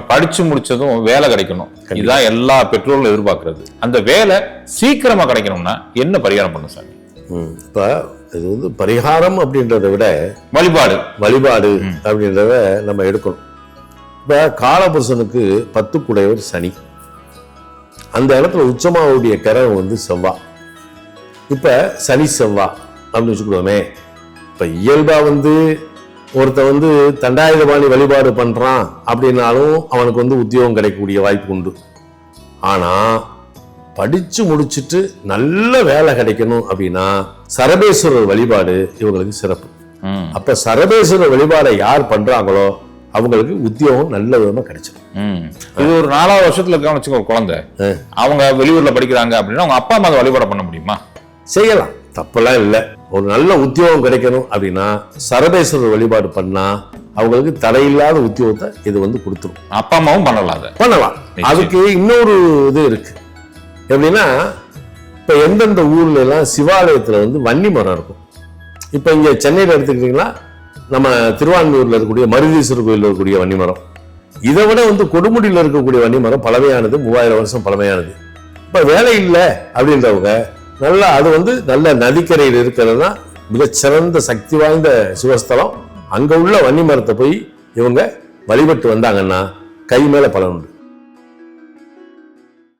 சாமி படிச்சு முடிச்சதும் வேலை கிடைக்கணும். இதுதான் எல்லா பெற்றோர்களும் எதிர்பார்க்கறது. அந்த வேலை சீக்கிரமா கிடைக்கணும்னா என்ன பரிகாரம் பண்ணும் சாமி. இப்ப இது வந்து பரிகாரம் அப்படின்றத விட வழிபாடு. வழிபாடு அப்படின்றத நம்ம எடுக்கணும். இப்ப காலபுருஷனுக்கு பத்து குடையவர் சனி. அந்த இடத்துல உச்சமாவுடைய கிரகம் வந்து செவ்வாய் இப்ப சனி செவ்வாய் அப்படின்னு வச்சுக்கிடுவோமே இப்ப இயல்பா வந்து ஒருத்தன் வந்து தண்டாயுதபாணி வழிபாடு பண்றான் அப்படின்னாலும் அவனுக்கு வந்து உத்தியோகம் கிடைக்கக்கூடிய வாய்ப்பு உண்டு. ஆனா படிச்சு முடிச்சுட்டு நல்ல வேலை கிடைக்கணும் அப்படின்னா சரபேஸ்வரர் வழிபாடு இவங்களுக்கு சிறப்பு. அப்ப சரபேஸ்வரர் வழிபாடை யார் பண்றாங்களோ அவங்களுக்கு உத்தியோகம் நல்ல விதமா கிடைச்சிடும். இது ஒரு நாலாவது வருஷத்துல இருக்கான்னு வச்சுக்கோ ஒரு குழந்தை. அவங்க வெளியூர்ல படிக்கிறாங்க அப்படின்னா அவங்க அப்பா அம்மா அதை வழிபாடு பண்ண முடியுமா? செய்யலாம். தப்பெல்லாம் இல்லை. ஒரு நல்ல உத்தியோகம் கிடைக்கணும் அப்படின்னா சரபேஸ்வரர் வழிபாடு பண்ணா அவங்களுக்கு தடையில்லாத உத்தியோகத்தை இது வந்து கொடுத்துரும். அப்பா அம்மாவும் பண்ணலாம் பண்ணலாம். அதுக்கு இன்னொரு இது இருக்கு. எப்படின்னா இப்ப எந்தெந்த ஊர்ல எல்லாம் சிவாலயத்துல வந்து வன்னி மரம் இருக்கும். இப்ப இங்க சென்னையில எடுத்துக்கிட்டீங்கன்னா நம்ம திருவான்மையூர்ல இருக்கக்கூடிய மருதீஸ்வரர் கோயில்ல இருக்கக்கூடிய வன்னி மரம். இதை விட வந்து கொடுமுடியில் இருக்கக்கூடிய வன்னி மரம் பழமையானது மூவாயிரம் வருஷம் பழமையானது. இப்ப வேலை இல்லை அப்படின்றவங்க நல்லா அது வந்து நல்ல நதிக்கரையில் இருக்கிறது தான் மிகச்சிறந்த சக்தி வாய்ந்த சிவஸ்தலம். அங்கே உள்ள வன்னி மரத்தை போய் இவங்க வழிபட்டு வந்தாங்கன்னா கை மேலே பலன் உண்டு.